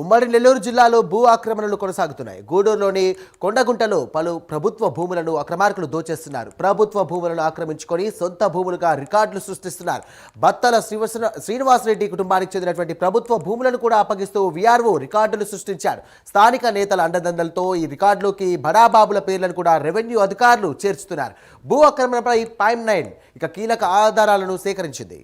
ఉమ్మడి నెల్లూరు జిల్లాలో భూ ఆక్రమణలు కొనసాగుతున్నాయి. గూడూరులోని కొండగుంటలో పలు ప్రభుత్వ భూములను అక్రమార్కులు దోచేస్తున్నారు. ప్రభుత్వ భూములను ఆక్రమించుకొని సొంత భూములుగా రికార్డులు సృష్టిస్తున్నారు. బత్తల శ్రీవస శ్రీనివాసరెడ్డి కుటుంబానికి చెందినటువంటి ప్రభుత్వ భూములను కూడా అప్పగిస్తూ వీఆర్ఓ రికార్డులు సృష్టించారు. స్థానిక నేతల అండదండలతో ఈ రికార్డులోకి బడాబాబుల పేర్లను కూడా రెవెన్యూ అధికారులు చేర్చుతున్నారు. భూ ఆక్రమణపై పైమ్ నైన్ ఇక కీలక ఆధారాలను సేకరించింది.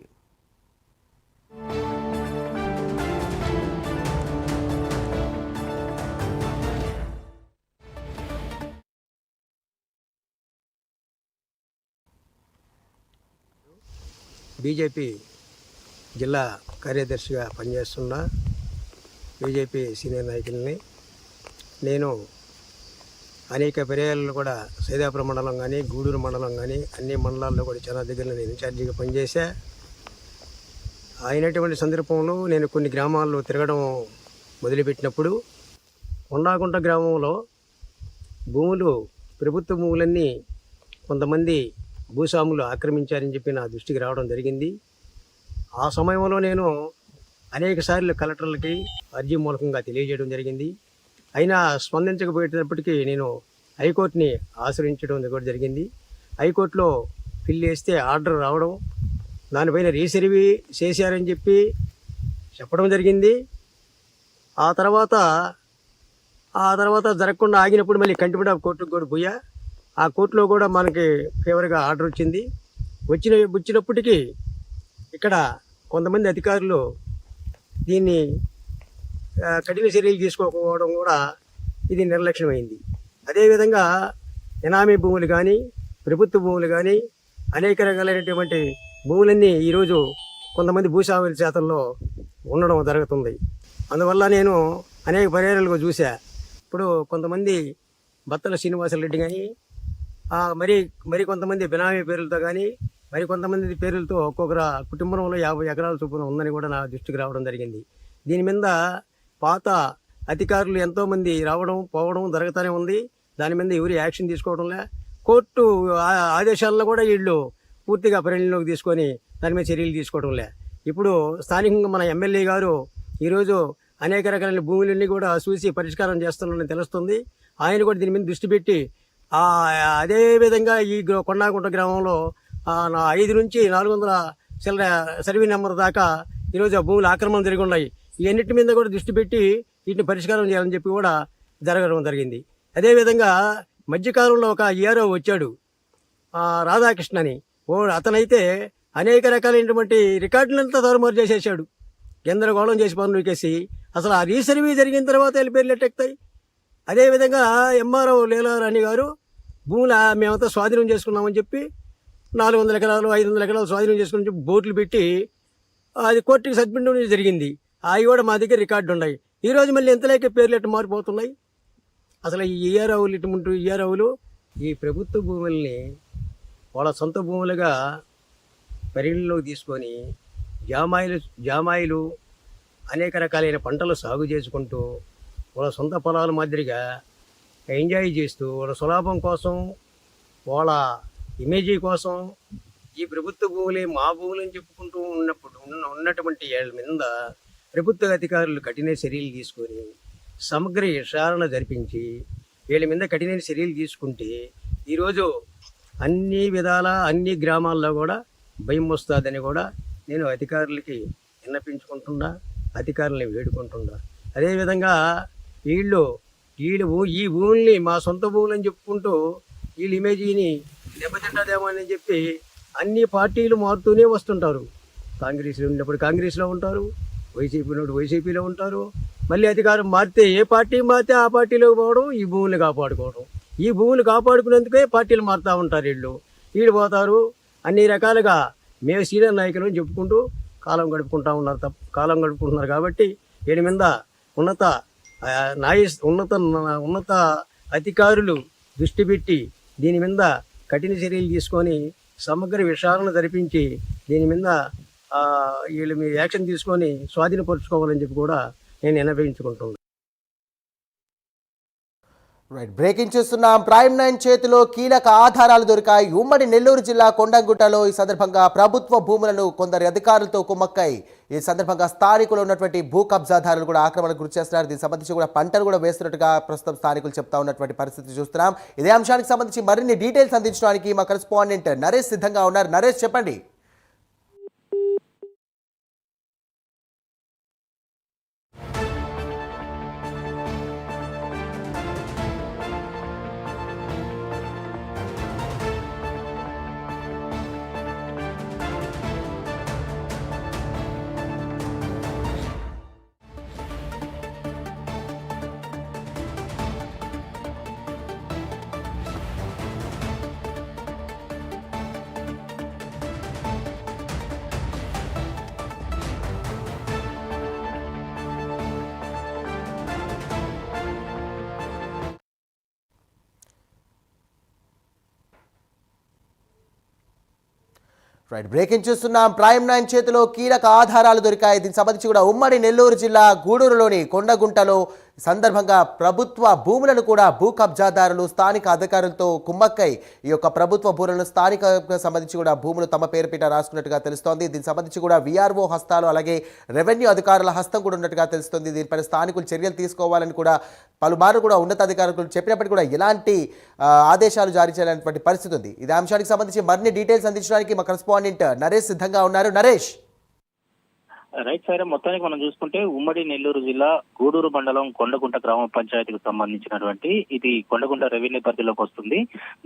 బీజేపీ జిల్లా కార్యదర్శిగా పనిచేస్తున్న బీజేపీ సీనియర్ నాయకుల్ని నేను అనేక పర్యాలను కూడా సైదాపురం మండలం కానీ గూడూరు మండలం కానీ అన్ని మండలాల్లో కూడా చాలా దగ్గర నేను ఇన్ఛార్జిగా పనిచేశా. అయినటువంటి సందర్భంలో నేను కొన్ని గ్రామాల్లో తిరగడం మొదలుపెట్టినప్పుడు కొండాగుంట గ్రామంలో భూములు ప్రభుత్వ భూములన్నీ కొంతమంది భూస్వాములు ఆక్రమించారని చెప్పి నా దృష్టికి రావడం జరిగింది. ఆ సమయంలో నేను అనేక సార్లు కలెక్టర్లకి అర్జీ మూలకంగా తెలియజేయడం జరిగింది. అయినా స్పందించకపోయేటప్పటికీ నేను హైకోర్టుని ఆశ్రయించడం కూడా జరిగింది. హైకోర్టులో ఫిల్ చేస్తే ఆర్డర్ రావడం దానిపైన రీసర్వీ చేశారని చెప్పి చెప్పడం జరిగింది. ఆ తర్వాత ఆ తర్వాత జరగకుండా ఆగినప్పుడు మళ్ళీ కంటిపడ కోర్టుకు కూడా పోయా. ఆ కోర్టులో కూడా మనకి ఫేవర్గా ఆర్డర్ వచ్చింది. వచ్చిన వచ్చినప్పటికీ ఇక్కడ కొంతమంది అధికారులు దీన్ని కఠిన చర్యలు తీసుకోకపోవడం కూడా ఇది నిర్లక్ష్యమైంది. అదేవిధంగా ఎనామీ భూములు కానీ ప్రభుత్వ భూములు కానీ అనేక రకాలైనటువంటి భూములన్నీ ఈరోజు కొంతమంది భూస్వాముల చేతల్లో ఉండడం జరుగుతుంది. అందువల్ల నేను అనేక పర్యాలుగా చూసా ఇప్పుడు కొంతమంది బత్తల శ్రీనివాసరెడ్డి కానీ మరి మరి కొంతమంది బినామీ పేర్లతో కానీ మరి కొంతమంది పేర్లతో ఒక్కొక్కరు కుటుంబంలో యాభై ఎకరాల చొప్పున ఉందని కూడా నా దృష్టికి రావడం జరిగింది. దీని మీద పాత అధికారులు ఎంతోమంది రావడం పోవడం జరుగుతూనే ఉంది. దాని మీద ఎవరు యాక్షన్ తీసుకోవడంలే కోర్టు ఆ- ఆదేశాలను కూడా వీళ్ళు పూర్తిగా పరిగణలోకి తీసుకొని దాని మీద చర్యలు తీసుకోవడంలే ఇప్పుడు స్థానికంగా మన ఎమ్మెల్యే గారు ఈరోజు అనేక రకాలైన భూములన్నీ కూడా చూసి పరిష్కారం చేస్తున్నారని తెలుస్తుంది. ఆయన కూడా దీని మీద దృష్టి పెట్టి అదేవిధంగా ఈ గ్ర- కొండాగుంట గ్రామంలో నా ఐదు నుంచి నాలుగు వందల చిల్లర సర్వీ నెంబర్ దాకా ఈరోజు ఆ భూములు ఆక్రమణ జరిగి ఉన్నాయి. ఇవన్నిటి మీద కూడా దృష్టి పెట్టి వీటిని పరిష్కారం చేయాలని చెప్పి కూడా జరగడం జరిగింది. అదేవిధంగా మధ్యకాలంలో ఒక ఈఆర్ఓ వచ్చాడు రాధాకృష్ణ అని. ఓ అతనైతే అనేక రకాలైనటువంటి రికార్డులంతా తారుమారు చేసేసాడు. గందరగోళం చేసి పనులు ఎక్కేసి అసలు ఆ రీసర్వీ జరిగిన తర్వాత వెళ్ళి పేర్లు ఎట్టెక్తాయి అదేవిధంగా ఎంఆర్ఓ లీలారాణి గారు భూములు మేమంతా స్వాధీనం చేసుకున్నామని చెప్పి నాలుగు వందల ఎకరాలు ఐదు వందల ఎకరాలు స్వాధీనం చేసుకుని చెప్పి బోట్లు పెట్టి అది కోర్టుకి సబ్మిట్ జరిగింది. అవి కూడా మా దగ్గర రికార్డు ఉన్నాయి. ఈ రోజు మళ్ళీ ఎంతలేకే పేర్లు ఎట్టు మారిపోతున్నాయి? అసలు ఈ ఈఆర్ఓలు ఇటువంటి ఈఆర్ఓలు ఈ ప్రభుత్వ భూముల్ని వాళ్ళ సొంత భూములుగా పరిగణలోకి తీసుకొని జామాయిలు జామాయిలు అనేక రకాలైన పంటలు సాగు చేసుకుంటూ వాళ్ళ సొంత పొలాల మాదిరిగా ఎంజాయ్ చేస్తూ వాళ్ళ సులాభం కోసం వాళ్ళ ఇమేజీ కోసం ఈ ప్రభుత్వ భూములే మా భూములని చెప్పుకుంటూ ఉన్నప్పుడు ఉన్న ఉన్నటువంటి వాళ్ళ మీద ప్రభుత్వ అధికారులు కఠిన చర్యలు తీసుకొని సమగ్ర విచారణ జరిపించి వీళ్ళ మీద కఠిన చర్యలు తీసుకుంటే ఈరోజు అన్ని విధాల అన్ని గ్రామాల్లో కూడా భయం వస్తుందని కూడా నేను అధికారులకి విన్నపించుకుంటున్నా అధికారులని వేడుకుంటున్నా. అదేవిధంగా వీళ్ళు వీళ్ళు ఈ భూముల్ని మా సొంత భూములని చెప్పుకుంటూ వీళ్ళ ఇమేజీని దెబ్బతింటదేమో అని చెప్పి అన్ని పార్టీలు మారుతూనే వస్తుంటారు. కాంగ్రెస్లో ఉన్నప్పుడు కాంగ్రెస్లో ఉంటారు వైసీపీ ఉన్నప్పుడు వైసీపీలో ఉంటారు. మళ్ళీ అధికారం మారితే ఏ పార్టీ మారితే ఆ పార్టీలోకి పోవడం ఈ భూములు కాపాడుకోవడం. ఈ భూములు కాపాడుకునేందుకే పార్టీలు మారుతూ ఉంటారు వీళ్ళు. వీళ్ళు పోతారు అన్ని రకాలుగా మేము సీనియర్ నాయకులు అని చెప్పుకుంటూ కాలం గడుపుకుంటా ఉన్నారు తప్ప కాలం గడుపుకుంటున్నారు కాబట్టి వీడి మీద ఉన్నత న్యాయ ఉన్నత ఉన్నత అధికారులు దృష్టి పెట్టి దీని మీద కఠిన చర్యలు తీసుకొని సమగ్ర విచారణ జరిపించి దీని మీద వీళ్ళు మీ యాక్షన్ తీసుకొని స్వాధీనపరుచుకోవాలని చెప్పి కూడా నేను వినపించుకుంటున్నాను రైట్ బ్రేకింగ్ చూస్తున్నాం ప్రైమ్ నైన్ చేతిలో కీలక ఆధారాలు దొరికాయి. ఉమ్మడి నెల్లూరు జిల్లా కొండంగుట్టలో ఈ సందర్భంగా ప్రభుత్వ భూములను కొందరి అధికారులతో కుమ్మక్కాయి ఈ సందర్భంగా స్థానికులు ఉన్నటువంటి భూ కబ్జాదారులు కూడా ఆక్రమణకు గురి చేస్తున్నారు. దీనికి సంబంధించి కూడా పంటలు కూడా వేస్తున్నట్టుగా ప్రస్తుతం స్థానికులు చెప్తా ఉన్నటువంటి పరిస్థితి చూస్తున్నాం. ఇదే అంశానికి సంబంధించి మరిన్ని డీటెయిల్స్ అందించడానికి మా కరెస్పాండెంట్ నరేష్ సిద్ధంగా ఉన్నారు. నరేష్ చెప్పండి. రైట్ బ్రేకింగ్ చూస్తున్నాం ప్రైమ్ నైన్ చేతిలో కీలక ఆధారాలు దొరికాయి. దీనికి సంబంధించి కూడా ఉమ్మడి నెల్లూరు జిల్లా గూడూరులోని కొండగుంటలో సందర్భంగా ప్రభుత్వ భూములను కూడా భూ కబ్జాదారులు స్థానిక అధికారులతో కుమ్మక్కై ఈ యొక్క ప్రభుత్వ భూములను స్థానిక సంబంధించి కూడా భూములు తమ పేరు పీట రాసుకున్నట్టుగా తెలుస్తోంది. దీనికి సంబంధించి కూడా విఆర్ఓ హస్తాలు అలాగే రెవెన్యూ అధికారుల హస్తం కూడా ఉన్నట్టుగా తెలుస్తోంది. దీనిపైన స్థానికులు చర్యలు తీసుకోవాలని కూడా పలుమార్లు కూడా ఉన్నతాధికారులు చెప్పినప్పటికీ కూడా ఎలాంటి ఆదేశాలు జారీ చేయాలనేటువంటి పరిస్థితి ఉంది. ఇది అంశానికి సంబంధించి మరిన్ని డీటెయిల్స్ అందించడానికి మా కరెస్పాండెంట్ నరేష్ సిద్ధంగా ఉన్నారు. నరేష్! రైట్ సైడ్ మొత్తానికి మనం చూసుకుంటే ఉమ్మడి నెల్లూరు జిల్లా గూడూరు మండలం కొండగుంట గ్రామ పంచాయతీకి సంబంధించినటువంటి ఇది కొండగుంట రెవెన్యూ పరిధిలోకి వస్తుంది.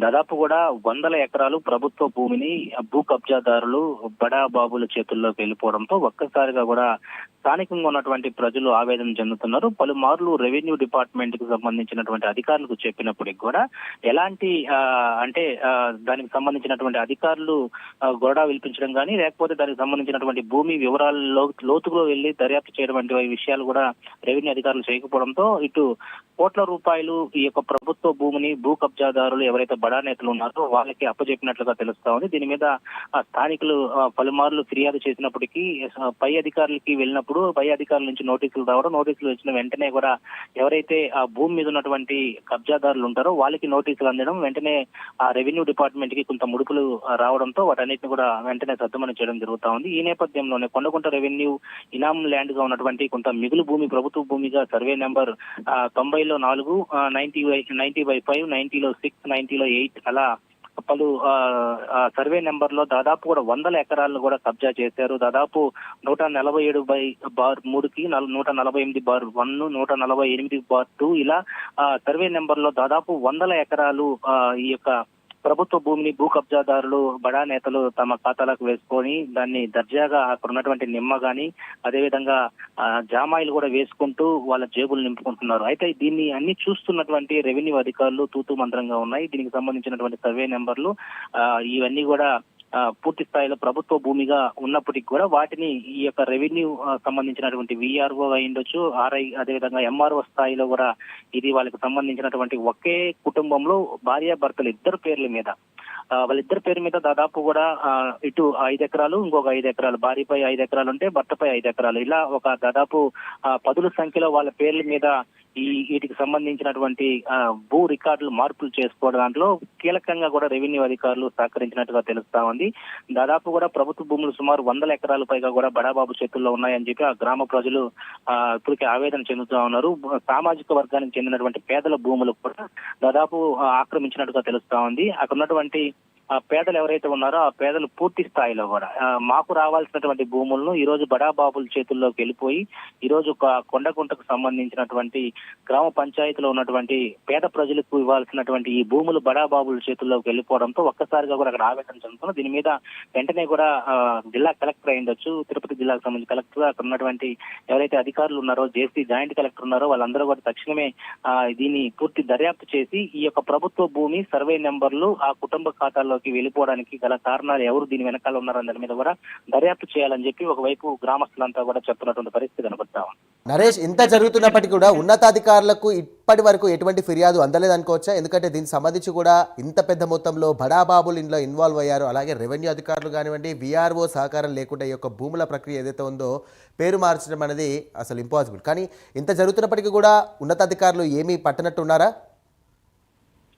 దాదాపు కూడా వందల ఎకరాలు ప్రభుత్వ భూమిని భూ కబ్జాదారులు బడా బాబుల చేతుల్లోకి వెళ్ళిపోవడంతో ఒక్కసారిగా కూడా స్థానికంగా ఉన్నటువంటి ప్రజలు ఆవేదన చెందుతున్నారు. పలుమార్లు రెవెన్యూ డిపార్ట్మెంట్కి సంబంధించినటువంటి అధికారులకు చెప్పినప్పటికి కూడా ఎలాంటి అంటే దానికి సంబంధించినటువంటి అధికారులు గొడవ విల్పించడం కానీ లేకపోతే దానికి సంబంధించినటువంటి భూమి వివరాల్లో లోతుగా వెళ్ళి దర్యాప్తు చేయడం వంటి విషయాలు కూడా రెవెన్యూ అధికారులు చేయకపోవడంతో ఇటు కోట్ల రూపాయలు ఈ యొక్క ప్రభుత్వ భూమిని భూ కబ్జాదారులు ఎవరైతే బడా నేతలు ఉన్నారో వాళ్ళకి అప్పచెప్పినట్లుగా తెలుస్తా ఉంది. దీని మీద స్థానికులు పలుమార్లు ఫిర్యాదు చేసినప్పటికీ పై అధికారులకి వెళ్ళినప్పుడు పై అధికారుల నుంచి నోటీసులు రావడం నోటీసులు వచ్చిన వెంటనే కూడా ఎవరైతే ఆ భూమి మీద ఉన్నటువంటి కబ్జాదారులు ఉంటారో వాళ్ళకి నోటీసులు అందడం వెంటనే ఆ రెవెన్యూ డిపార్ట్మెంట్కి కొంత ముడుపులు రావడంతో వాటన్నిటిని కూడా వెంటనే సద్దుమని చేయడం జరుగుతా ఉంది. ఈ నేపథ్యంలోనే కొండకుంట రెవెన్యూ ఇనాం ల్యాండ్గా ఉన్నటువంటి కొంత మిగులు భూమి ప్రభుత్వ భూమిగా సర్వే నెంబర్ తొంభైలో నాలుగు నైన్టీ నైన్టీ బై ఫైవ్ నైన్టీలో సిక్స్ నైన్టీలో ఎయిట్ అలా పలు సర్వే నెంబర్లో దాదాపు కూడా వందల ఎకరాలను కూడా కబ్జా చేశారు. దాదాపు నూట నలభై ఏడు బై బార్ మూడుకి నూట నలభై ఎనిమిది బార్ వన్ నూట నలభై ఎనిమిది బార్ టూ ఇలా సర్వే నెంబర్లో దాదాపు వందల ఎకరాలు ఈ యొక్క ప్రభుత్వ భూమిని భూ కబ్జాదారులు బడా నేతలు తమ ఖాతాలకు వేసుకొని దాన్ని దర్జాగా అక్కడ ఉన్నటువంటి నిమ్మ గాని అదేవిధంగా ఆ, జామాయిలు కూడా వేసుకుంటూ వాళ్ళ జేబులు నింపుకుంటున్నారు. అయితే దీన్ని అన్ని చూస్తున్నటువంటి రెవెన్యూ అధికారులు తూతూ మంత్రంగా ఉన్నాయి. దీనికి సంబంధించినటువంటి సర్వే నెంబర్లు ఆ, ఇవన్నీ కూడా పూర్తి స్థాయిలో ప్రభుత్వ భూమిగా ఉన్నప్పటికీ కూడా వాటిని ఈ యొక్క రెవెన్యూ సంబంధించినటువంటి విఆర్ఓ అయి ఉండొచ్చు ఆర్ఐ అదేవిధంగా ఎంఆర్ఓ స్థాయిలో కూడా ఇది వాళ్ళకి సంబంధించినటువంటి ఒకే కుటుంబంలో భార్యాభర్తలు ఇద్దరు పేర్ల మీద. వాళ్ళిద్దరి పేరు మీద దాదాపు కూడా ఇటు ఐదు ఎకరాలు ఇంకొక ఐదు ఎకరాలు భార్యపై ఐదు ఎకరాలు ఉంటే భర్తపై ఐదు ఎకరాలు. ఇలా ఒక దాదాపు పదుల సంఖ్యలో వాళ్ళ పేర్ల మీద ఈ వీటికి సంబంధించినటువంటి భూ రికార్డులు మార్పులు చేసుకోవడం దాంట్లో కీలకంగా కూడా రెవెన్యూ అధికారులు సహకరించినట్టుగా తెలుస్తా ఉంది. దాదాపు కూడా ప్రభుత్వ భూములు సుమారు వందల ఎకరాల పైగా కూడా బడాబాబు చేతుల్లో ఉన్నాయని చెప్పి ఆ గ్రామ ప్రజలు ఇప్పటికే ఆవేదన చెందుతూ ఉన్నారు. సామాజిక వర్గానికి చెందినటువంటి పేదల భూములు కూడా దాదాపు ఆక్రమించినట్టుగా తెలుస్తా ఉంది. అక్కడ ఉన్నటువంటి ఆ పేదలు ఎవరైతే ఉన్నారో ఆ పేదలు పూర్తి స్థాయిలో కూడా. మాకు రావాల్సినటువంటి భూములను ఈ రోజు బడాబాబుల చేతుల్లోకి వెళ్ళిపోయి ఈ రోజు ఒక కొండగుంటకు సంబంధించినటువంటి గ్రామ పంచాయతీలో ఉన్నటువంటి పేద ప్రజలకు ఇవ్వాల్సినటువంటి ఈ భూములు బడాబాబుల చేతుల్లోకి వెళ్ళిపోవడంతో ఒక్కసారిగా కూడా అక్కడ ఆవేదన చెందుతున్నారు దీని మీద వెంటనే కూడా జిల్లా కలెక్టర్ అయిండొచ్చు తిరుపతి జిల్లాకు సంబంధించి కలెక్టర్ అక్కడ ఉన్నటువంటి ఎవరైతే అధికారులు ఉన్నారో జేసీ జాయింట్ కలెక్టర్ ఉన్నారో వాళ్ళందరూ కూడా తక్షణమే దీన్ని పూర్తి దర్యాప్తు చేసి ఈ యొక్క ప్రభుత్వ భూమి సర్వే నెంబర్లు ఆ కుటుంబ ఖాతాల్లోకి వెళ్ళిపోవడానికి గల కారణాలు ఎవరు? దీని వెనకాల ఉన్నారని దాని మీద కూడా దర్యాప్తు చేయాలని చెప్పి ఒకవైపు గ్రామస్తులంతా కూడా చెప్తున్నటువంటి పరిస్థితి కనబడతా నరేష్ ఇంత జరుగుతున్నప్పటికీ కూడా ఉన్నతాధికారులకు ఇప్పటి వరకు ఎటువంటి ఫిర్యాదు అందలేదు అనుకోవచ్చా? ఎందుకంటే దీనికి సంబంధించి కూడా ఇంత పెద్ద మొత్తంలో బడాబాబులు ఇందులో ఇన్వాల్వ్ అయ్యారు. అలాగే రెవెన్యూ అధికారులు కానివ్వండి విఆర్ఓ సహకారం లేకుండా ఈ యొక్క భూముల ప్రక్రియ ఏదైతే ఉందో పేరు మార్చడం అనేది అసలు ఇంపాసిబుల్ కానీ ఇంత జరుగుతున్నప్పటికీ కూడా ఉన్నతాధికారులు ఏమీ పట్టనట్టు ఉన్నారా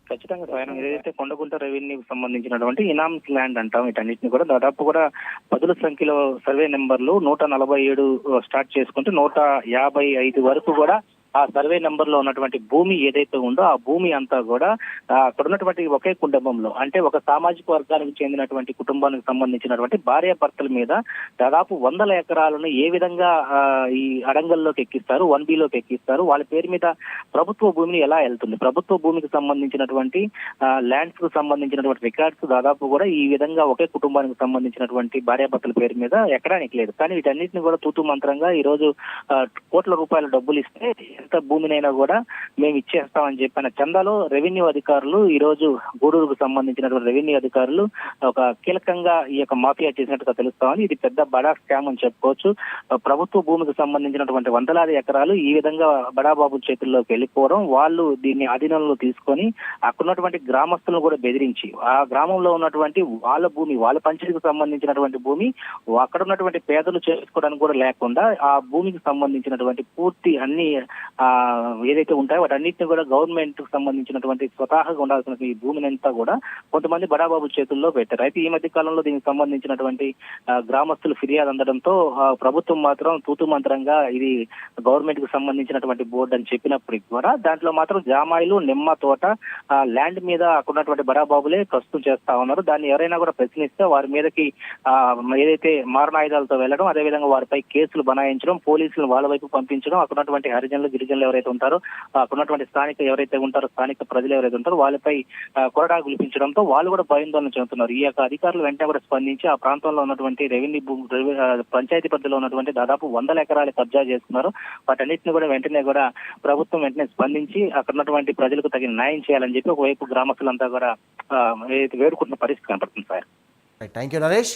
ఖచ్చితంగా సాయం ఏదైతే కొండగుంట రెవెన్యూకి సంబంధించినటువంటి ఇనామ్స్ ల్యాండ్ అంటాం వీటన్నిటిని కూడా దాదాపు కూడా పదుల సంఖ్యలో సర్వే నెంబర్లు నూట నలభై ఏడు స్టార్ట్ చేసుకుంటే నూట యాభై ఐదు వరకు కూడా ఆ సర్వే నెంబర్లో ఉన్నటువంటి భూమి ఏదైతే ఉందో ఆ భూమి అంతా కూడా అక్కడ ఉన్నటువంటి ఒకే కుటుంబంలో అంటే ఒక సామాజిక వర్గానికి చెందినటువంటి కుటుంబానికి సంబంధించినటువంటి భార్య భర్తల మీద దాదాపు వందల ఎకరాలను ఏ విధంగా ఈ అడంగల్లోకి ఎక్కిస్తారు వన్ బిలోకి ఎక్కిస్తారు వాళ్ళ పేరు మీద ప్రభుత్వ భూమిని ఎలా వెళ్తుంది? ప్రభుత్వ భూమికి సంబంధించినటువంటి ల్యాండ్స్కు సంబంధించినటువంటి రికార్డ్స్ దాదాపు కూడా ఈ విధంగా ఒకే కుటుంబానికి సంబంధించినటువంటి భార్యాభర్తల పేరు మీద ఎక్కడానికి లేదు. కానీ వీటన్నిటిని కూడా తూతు మంత్రంగా ఈ రోజు కోట్ల రూపాయల డబ్బులు ఇస్తే ఎంత భూమినైనా కూడా మేము ఇచ్చేస్తామని చెప్పిన చందాలో రెవెన్యూ అధికారులు ఈ రోజు గూడూరుకు సంబంధించినటువంటి రెవెన్యూ అధికారులు ఒక కీలకంగా ఈ యొక్క మాఫియా చేసినట్టుగా తెలుస్తామని ఇది పెద్ద బడా స్కామ్ అని చెప్పుకోవచ్చు. ప్రభుత్వ భూమికి సంబంధించినటువంటి వందలాది ఎకరాలు ఈ విధంగా బడాబాబు చేతుల్లోకి వెళ్ళిపోవడం వాళ్ళు దీన్ని అధీనంలో తీసుకొని అక్కడ ఉన్నటువంటి గ్రామస్తులను కూడా బెదిరించి ఆ గ్రామంలో ఉన్నటువంటి వాళ్ళ భూమి వాళ్ళ పంచాయతీకి సంబంధించినటువంటి భూమి అక్కడ ఉన్నటువంటి పేదలు చేసుకోవడానికి కూడా లేకుండా ఆ భూమికి సంబంధించినటువంటి పూర్తి అన్ని ఏదైతే ఉంటాయో వాటన్నిటిని కూడా గవర్నమెంట్కు సంబంధించినటువంటి స్వతహాగా ఉండాల్సిన ఈ భూమిని అంతా కూడా కొంతమంది బడాబాబు చేతుల్లో పెట్టారు. అయితే ఈ మధ్య కాలంలో దీనికి సంబంధించినటువంటి గ్రామస్తులు ఫిర్యాదు అందడంతో ప్రభుత్వం మాత్రం తూతు మంత్రంగా ఇది గవర్నమెంట్కు సంబంధించినటువంటి బోర్డు అని చెప్పినప్పటికీ కూడా దాంట్లో మాత్రం జామాయిలు నిమ్మ తోట ల్యాండ్ మీద అక్కడ ఉన్నటువంటి బడాబాబులే ప్రస్తుతం చేస్తా ఉన్నారు. దాన్ని ఎవరైనా కూడా ప్రశ్నిస్తే వారి మీదకి ఆ, ఏదైతే మారణాయుధాలతో వెళ్ళడం అదేవిధంగా వారిపై కేసులు బనాయించడం పోలీసులు వాళ్ళ వైపు పంపించడం అక్కడ హరిజనులు గిరిజనులు ఎవరైతే ఉంటారో ఆ, ఉన్నటువంటి స్థానిక ఎవరైతే ఉంటారో స్థానిక ప్రజలు ఎవరైతే ఉంటారో వాళ్ళపై కొరడా గులిపించడంతో వాళ్ళు కూడా భయాందోళన చెందుతున్నారు. ఈ యొక్క అధికారులు వెంటనే కూడా స్పందించి ఆ ప్రాంతంలో ఉన్నటువంటి రెవెన్యూ పంచాయతీ పరిధిలో ఉన్నటువంటి దాదాపు వందల ఎకరాలు కబ్జా చేస్తున్నారు. వాటన్నిటిని కూడా వెంటనే కూడా ప్రభుత్వం వెంటనే స్పందించి అక్కడ ఉన్నటువంటి ప్రజలకు తగిన న్యాయం చేయాలని చెప్పి ఒకవైపు గ్రామస్తులంతా కూడా వేడుకుంటున్న పరిస్థితి కనపడుతుంది సార్. Thank you Naresh